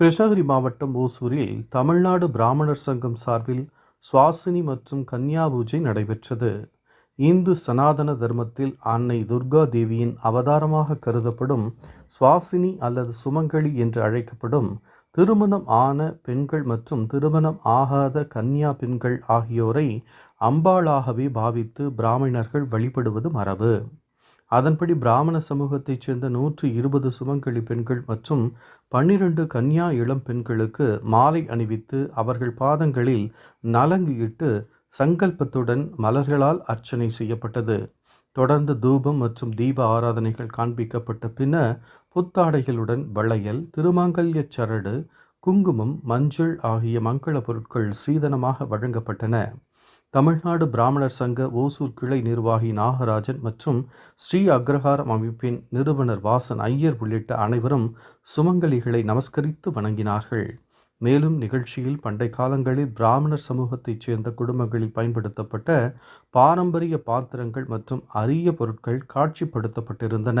கிருஷ்ணகிரி மாவட்டம் ஓசூரில் தமிழ்நாடு பிராமணர் சங்கம் சார்பில் சுவாசினி மற்றும் கன்னியா பூஜை நடைபெற்றது. இந்து சனாதன தர்மத்தில் அன்னை துர்கா தேவியின் அவதாரமாக கருதப்படும் சுவாசினி அல்லது சுமங்கலி என்று அழைக்கப்படும் திருமணம் ஆன பெண்கள் மற்றும் திருமணம் ஆகாத கன்னியா பெண்கள் ஆகியோரை அம்பாளாகவே பாவித்து பிராமணர்கள் வழிபடுவது மரபு. அதன்படி பிராமண சமூகத்தைச் சேர்ந்த நூற்று இருபது சுமங்கலி பெண்கள் மற்றும் பன்னிரண்டு கன்யா இளம் பெண்களுக்கு மாலை அணிவித்து அவர்கள் பாதங்களில் நலங்கு இட்டு சங்கல்பத்துடன் மலர்களால் அர்ச்சனை செய்யப்பட்டது. தொடர்ந்து தூபம் மற்றும் தீப ஆராதனைகள் காண்பிக்கப்பட்ட பின்னர் புத்தாடைகளுடன் வளையல் திருமாங்கல்யச் சரடு குங்குமம் மஞ்சள் ஆகிய மங்கள பொருட்கள் சீதனமாக வழங்கப்பட்டன. தமிழ்நாடு பிராமணர் சங்க ஓசூர் கிளை நிர்வாகி நாகராஜன் மற்றும் ஸ்ரீ அக்ரஹாரம் அமைப்பின் நிறுவனர் வாசன் ஐயர் உள்ளிட்ட அனைவரும் சுமங்கலிகளை நமஸ்கரித்து வணங்கினார்கள். மேலும் நிகழ்ச்சியில் பண்டை காலங்களில் பிராமணர் சமூகத்தைச் சேர்ந்த குடும்பங்களில் பயன்படுத்தப்பட்ட பாரம்பரிய பாத்திரங்கள் மற்றும் அரிய பொருட்கள் காட்சிப்படுத்தப்பட்டிருந்தன.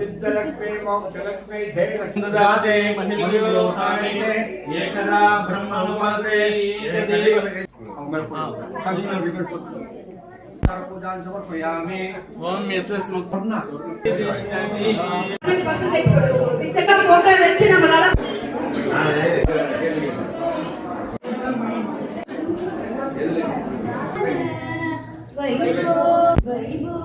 सिद्धलक्ष्मी मोक्षलक्ष्मी धैलक्ष्मीराधे महिलोहारिणे एकदा ब्रह्मनुमते एकदेव समर्पयामि ओम यशस् मुक्तर्णा इसका फोटो വെച്ചിన మనల వైభవ వైభవ